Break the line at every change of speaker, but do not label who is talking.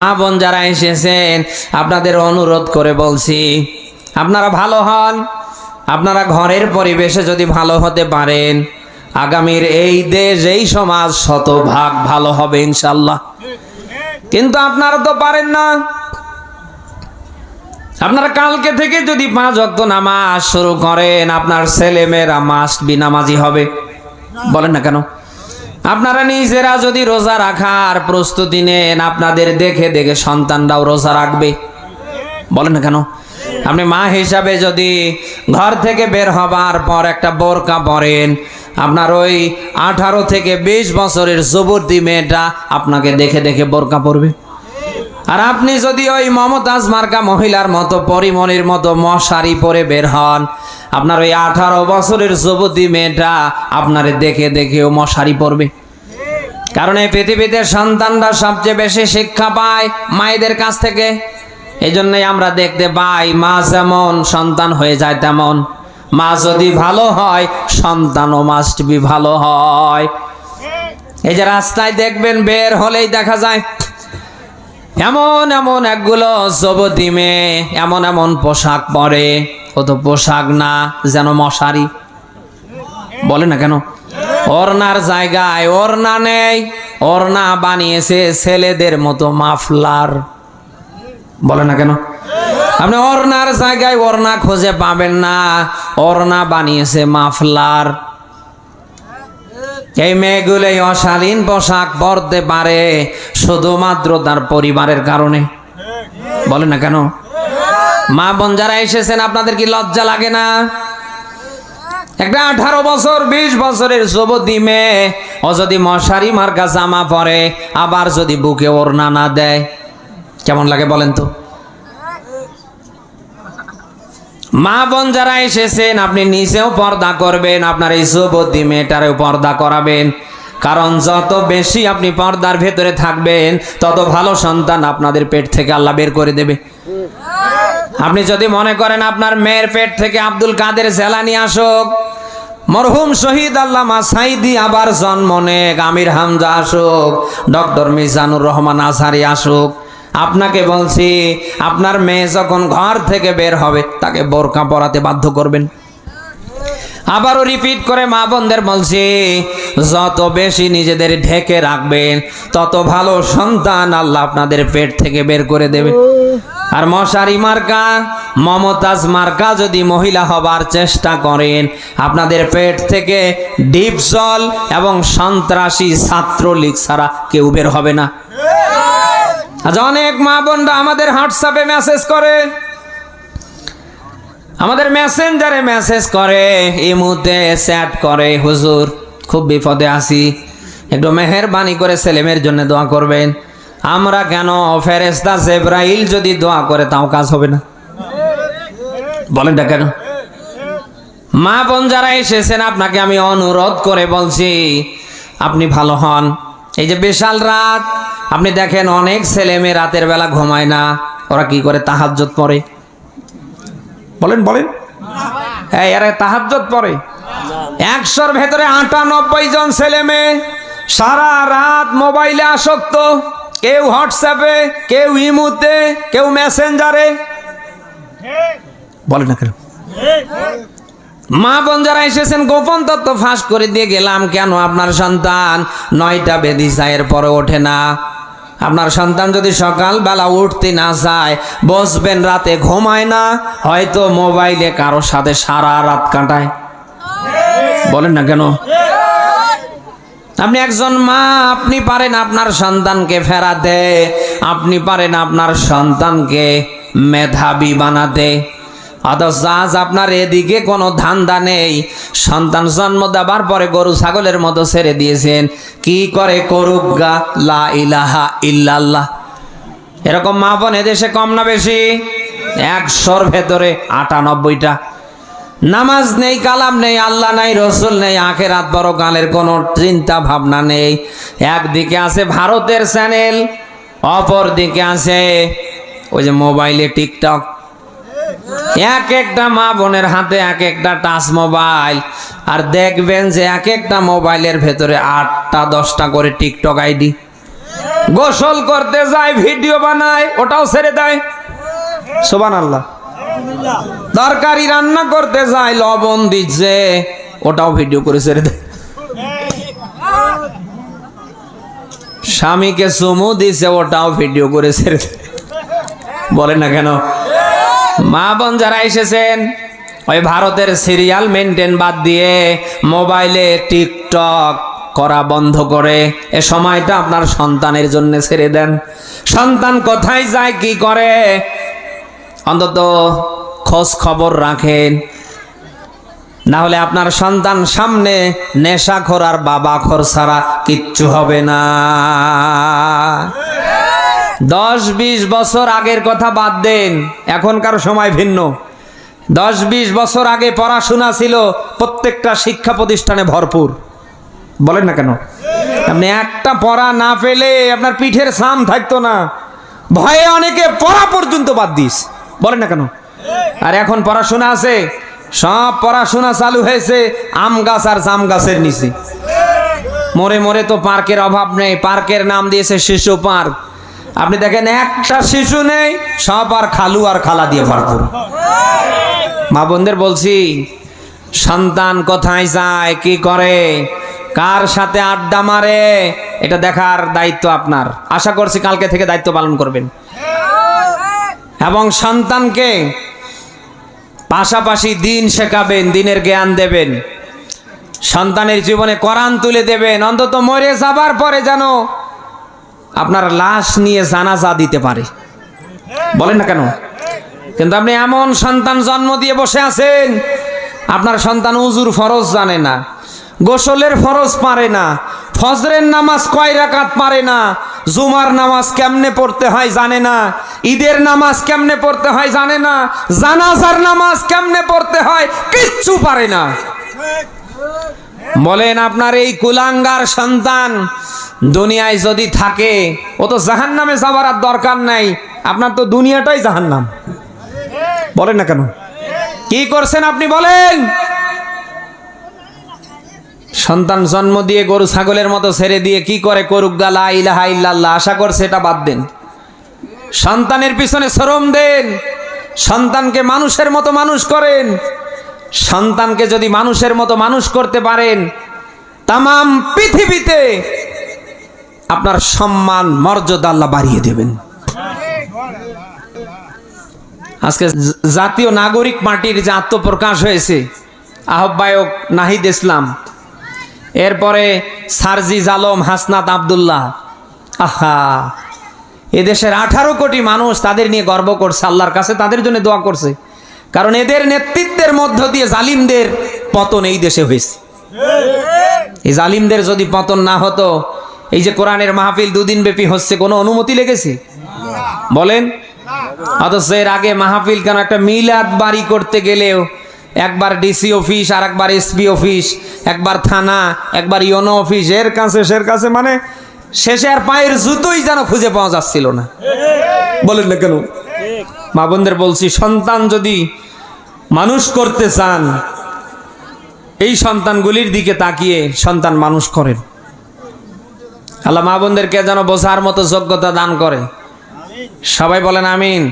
বোন যারা এসেছেন, আপনাদের অনুরোধ করে বলছি, আপনারা ভালো হন, আপনারা ঘরের পরিবেশে যদি ভালো হতে পারেন, আগামীর এই দেশ, এই সমাজ শতভাগ ভালো হবে ইনশাল্লাহ কিন্তু আপনারা তো পারেন না। আপনারা কালকে থেকে যদি পাঁচ অক্ত নামাজ শুরু করেন, আপনার ছেলে মেয়েরা মাস্ট বি নামাজি হবে। বলেন না কেন? আপনারা নিজেরা যদি রোজা রাখার প্রস্তুতি নেন, আপনাদের দেখে দেখে সন্তানরাও রোজা রাখবে। বলেন না কেন? আপনি মা হিসাবে যদি ঘর থেকে বের হবার পর একটা বোরকা পরেন, আপনার ওই আঠারো থেকে বিশ বছরের যুবতী মেয়েটা আপনাকে দেখে দেখে বোরকা পরবে। আর আপনি যদি ওই মমতাজ মার্কা মহিলার মতো, পরিমণির মতো মশারি পরে বের হন, আপনার ওই আঠারো বছরের যুবতী মেয়েটা আপনারে দেখে দেখেও মশারি পরবে। কারণ এই পৃথিবীতে সন্তানরা সবচেয়ে বেশি শিক্ষা পায় মায়েদের কাছ থেকে। এই জন্যই আমরা দেখতে পাই, মা যেমন সন্তান হয়ে যায় তেমন। মা যদি ভালো হয়, সন্তানও মাস্ট বি ভালো হয়। এই যে রাস্তায় দেখবেন বের হলেই দেখা যায় এমন এমন একগুলো যুবতী মেয়ে এমন এমন পোশাক পরে। ও তো পোশাক না, যেন মশারি। বলে না কেন? ওরনার জায়গায় ওরনা নেই ওরনা বানিয়েছে ছেলেদের মতো মাফলার। বলে না কেন? আপনি ওরনার জায়গায় ওরনা খুঁজে পাবেন না ওরনা বানিয়েছে মাফলার। এই মেয়েগুলো অশালীন পোশাক পরতে পারে শুধুমাত্র তার পরিবারের কারণে। বলে না কেন? মা বোন যারা এসেছেন, আপনাদের কি লজ্জা লাগে না? একটা আঠারো বছর, বিশ বছরের যুবতী মেয়ে, ও যদি মশারি মার্কা জামা পরে, আবার যদি বুকে ওড়না না দেয়, কেমন লাগে বলেন তো? মা বোন যারা এসেছেন, আপনি নিজেও পর্দা করবেন, আপনার এই যুবতী মেয়েটারেও পর্দা করাবেন। কারণ যত বেশি আপনি পর্দার ভেতরে থাকবেন, তত ভালো সন্তান আপনাদের পেট থেকে আল্লাহ বের করে দেবে। আপনি যদি মনে করেন আপনার মেয়ের পেট থেকে আব্দুল কাদের জেলানি আসুক, মরহুম শহীদ আল্লামা সাইদি আবার জন্ম নেক, আমির হামজা আসুক, ডক্টর মিজানুর রহমান আজহারি আসুক আপনাকে বলছি, আপনার মেয়ে যখন ঘর থেকে বের হবে, তাকে বোরকা পরাতে বাধ্য করবেন। আবারও রিপিট করে মা বোনদের বলছি, যত বেশি নিজেদের ঢেকে রাখবেন, তত ভালো সন্তান আল্লাহ আপনাদের পেট থেকে বের করে দেবে। আর মশারি মার্কা, মমতাজ মার্কা যদি মহিলা হবার চেষ্টা করেন, আপনাদের পেট থেকে ডিপ জল এবং সন্ত্রাসী ছাত্রলীগ ছাড়া কেউ বের হবে না। আজ অনেক মা বোনরা আমাদের হোয়াটসঅ্যাপে মেসেজ করে। আমাদের মেসেঞ্জারে মেসেজ করে ইমুতে চ্যাট করে, হুজুর, খুব বিপদে আছি। একটু মেহেরবানি করে ছেলেমেয়ের জন্য দোয়া করবেন। আমরা কেন ফেরেস্তা জেব্রাইল যদি দোয়া করে, তাও কাজ হবে না? বলেন না কেন? মা বোন যারা এসেছেন, আপনাকে আমি অনুরোধ করে বলছি, আপনি ভালো হন। এই যে বিশাল রাত আপনি দেখেন অনেক ছেলে মেয়ে রাতের বেলা ঘুমায় না, ওরা কি করে তাহাজ্জত পড়ে? বলেন বলেন। এই, আরে তাহাজ্জত পড়ে। একশোর ভেতরে আটানব্বই জন ছেলে মেয়ে সারা রাত মোবাইলে আসক্ত, কেউ হোয়াটসঅ্যাপে, কেউ ইমুতে, কেউ মেসেঞ্জারে। বলেন না কেন? মা বোন যারা এসেছেন, গোপন তত্ত্ব ফাঁস করে দিয়ে গেলাম, কেন আপনার সন্তান নয়টা বেদি চায়ের পরে ওঠে না? আপনার সন্তান যদি সকালবেলা উঠতে না যায়, বসবেন রাতে, ঘুমায় না, হয়তো মোবাইলে কারও সাথে সারা রাত কাটায়। বলেন না কেন? আপনি একজন মা, আপনি পারেন আপনার সন্তানকে ফেরাতে, আপনি পারেন আপনার সন্তানকে মেধাবী বানাতে। অথচ আজ আপনার এদিকে কোনো ধান্দা নেই। সন্তান জন্ম দেবার পরে গরু ছাগলের মতো ছেড়ে দিয়েছেন। কি করে করুক গা? লা ইলাহা ইল্লাল্লাহ। এরকম মা বোন এদেশে কম না বেশি? একশোর ভেতরে আটানব্বইটা। নামাজ নেই, কালাম নেই, আল্লাহ নাই, রসুল নেই আখের রাত বড় কালের কোনো চিন্তা ভাবনা নেই। একদিকে আছে ভারতের চ্যানেল অপর দিকে আছে ওই যে মোবাইলে টিকটক। এক একটা মা বোনের হাতে এক একটা টাচ মোবাইল। আর দেখবেন যে এক একটা মোবাইলের ভেতরে আটটা, দশটা করে টিকটক আইডি। গোসল করতে যায়, ভিডিও বানায়, ওটাও ছেড়ে দেয়। সোবান আল্লাহ তরকারি রান্না করতে যায়, লবণ দিচ্ছে, ওটাও ভিডিও করে ছেড়ে দেয়। স্বামীকে চুমু দিছে, ওটাও ভিডিও করে ছেড়ে দেয়। বলে না কেন? মা বোন যারা এসেছেন, ওই ভারতের সিরিয়াল মেনটেন বাদ দিয়ে মোবাইলে টিকটক করা বন্ধ করে, এ সময়টা আপনার সন্তানের জন্য ছেড়ে দেন। সন্তান কোথায় যায়, কি করে? অন্তত খোঁজ খবর রাখেন। না হলে আপনার সন্তান সামনে নেশাখোর আর বাবা খোর ছাড়া কিচ্ছু হবে না। দশ বিশ বছর আগের কথা বাদ দেন। এখনকার সময় ভিন্ন। দশ বিশ বছর আগে পড়াশোনা ছিল প্রত্যেকটা শিক্ষা প্রতিষ্ঠানে ভরপুর। বলেন না কেন? আপনি একটা পড়া না পেলে আপনার পিঠের সাম থাকতো না। ভয়ে অনেকে পড়া পর্যন্ত বাদ দিস। বলেন না কেন? আর এখন পড়াশোনা আছে। সব পড়াশোনা চালু হয়েছে আম গাছ আর জাম গাছের নিচে। মোড়ে মোড়ে তো পার্কের অভাব নেই। পার্কের নাম দিয়েছে শিশু পার্ক। আপনি দেখেন একটা শিশু নেই, সব আর খালু আর খালা দিয়ে ভরপুর। মা বোনদের বলছি, সন্তান কোথায় যায়, কি করে, কার সাথে আড্ডা মারে, এটা দেখার দায়িত্ব আপনার। আশা করছি কালকে থেকে দায়িত্ব পালন করবেন। এবং সন্তানকে পাশাপাশি দিন শেখাবেন, দিনের জ্ঞান দেবেন। সন্তানের জীবনে কোরআন তুলে দেবেন, অন্তত মরে যাবার পরে যেন আপনার লাশ নিয়ে জানাজা দিতে পারে। বলেন না কেন? কিন্তু আপনি এমন সন্তান জন্ম দিয়ে বসে আছেন, আপনার সন্তান উজুর ফরজ জানে না, গোসলের ফরজ পারে না, ফজরের নামাজ কয় রাকাত পারে না, জুমার নামাজ কেমনে পড়তে হয় জানে না, ঈদের নামাজ কেমনে পড়তে হয় জানে না, জানাজার নামাজ কেমনে পড়তে হয় কিচ্ছু পারে না। বলেন আপনার এই কুলাঙ্গার সন্তান দুনিয়ায় যদি থাকে, ও তো জাহান নামে যাবার আর দরকার নাই। আপনার তো দুনিয়াটাই জাহান্নাম। বলেন না কেন? কি করছেন আপনি বলেন? সন্তান জন্ম দিয়ে গরু ছাগলের মতো ছেড়ে দিয়ে কি করে করুক গালা ইলাহা ইল্লাল্লাহ, আশা করছে এটা বাদ দেন। সন্তানের পিছনে শ্রম দেন। সন্তানকে মানুষের মতো মানুষ করেন। সন্তানকে যদি মানুষের মতো মানুষ করতে পারেন তাম পৃথিবীতে আপনার সম্মান, মর্যাদা আল্লাহ বাড়িয়ে দেবেন। আজকে জাতীয় নাগরিক পার্টির যে আত্মপ্রকাশ হয়েছে, আহ্বায়ক নাহিদ ইসলাম, এরপরে সারজিজ আলম, হাসনাত আবদুল্লাহ, আহা, এদেশের আঠারো কোটি মানুষ তাদের নিয়ে গর্ব করছে, আল্লাহর কাছে তাদের জন্য দোয়া করছে। কারণ এদের নেতৃত্বের মধ্য দিয়ে জালিমদের পতন এই দেশে হয়েছে। এই জালিমদের যদি পতন না হতো এই যে কোরআনের মাহফিল দুদিন ব্যাপী হচ্ছে, কোনো অনুমতি লেগেছে? বলেন। অথচ এর আগে মাহফিল কেন একটা মিলাদ বাড়ি করতে গেলেও একবার ডিসি অফিস আর একবার এসপি অফিস, একবার থানা, একবার ইওনো অফিস, এর কাছে, সের কাছে মানে শেষে আর পায়ের জুতোই যেন খুঁজে পাওয়া যাচ্ছিল না। বলেন না কেন? মা বোনদের বলছি, সন্তান যদি মানুষ করতে চান, এই সন্তানগুলির দিকে তাকিয়ে সন্তান মানুষ করেন। আল্লাহ মা বোনদেরকে যেন বোঝার মতো যোগ্যতা দান করে। সবাই বলেন আমিন।